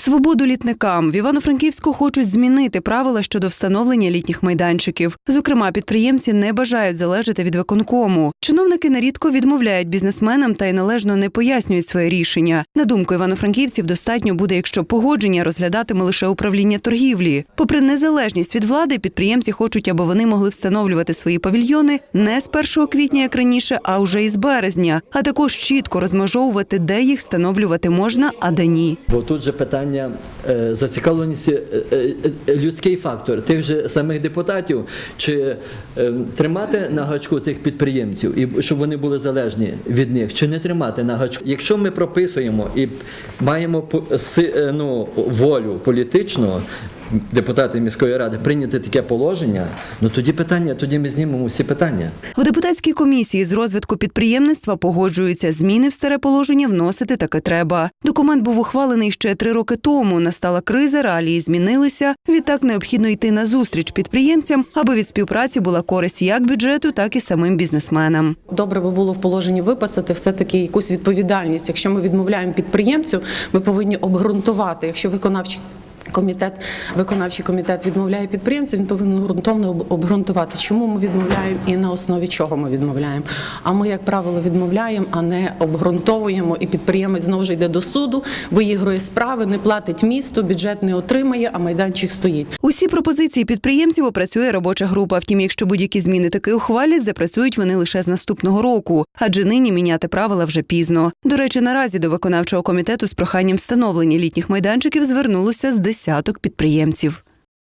Свободу літникам в Івано-Франківську хочуть змінити правила щодо встановлення літніх майданчиків. Зокрема, підприємці не бажають залежати від виконкому. Чиновники нерідко відмовляють бізнесменам та й належно не пояснюють своє рішення. На думку івано-франківців, достатньо буде, якщо погодження розглядатиме лише управління торгівлі. Попри незалежність від влади, підприємці хочуть, аби вони могли встановлювати свої павільйони не з 1 квітня, як раніше, а вже із березня, а також чітко розмежовувати, де їх встановлювати можна, а де ні. Бо тут же питання е, зацікавленості, е, е, людський фактор тих же самих депутатів, чи тримати на гачку цих підприємців, і щоб вони були залежні від них, чи не тримати на гачку. Якщо ми прописуємо і маємо ну, волю політичну. Депутати міської ради прийняти таке положення, ну тоді питання, тоді ми знімемо всі питання. В депутатській комісії з розвитку підприємництва погоджуються зміни в старе положення вносити таки треба. Документ був ухвалений ще три роки тому. Настала криза, реалії змінилися. Відтак необхідно йти на зустріч підприємцям, аби від співпраці була користь як бюджету, так і самим бізнесменам. Добре би було в положенні виписати все-таки якусь відповідальність. Якщо ми відмовляємо підприємцю, ми повинні обґрунтувати. Якщо виконавчий комітет, виконавчий комітет відмовляє підприємцю, він повинен ґрунтовно об- обґрунтувати, чому ми відмовляємо і на основі чого ми відмовляємо. А ми, як правило, відмовляємо, а не обґрунтовуємо. І підприємець знову ж йде до суду, виігрує справи, не платить місту, бюджет не отримає, а майданчик стоїть. Усі пропозиції підприємців опрацює робоча група. Втім, якщо будь-які зміни таки ухвалять, запрацюють вони лише з наступного року, адже нині міняти правила вже пізно. До речі, наразі до виконавчого комітету з проханням встановлення літніх майданчиків звернулося з десяток підприємців.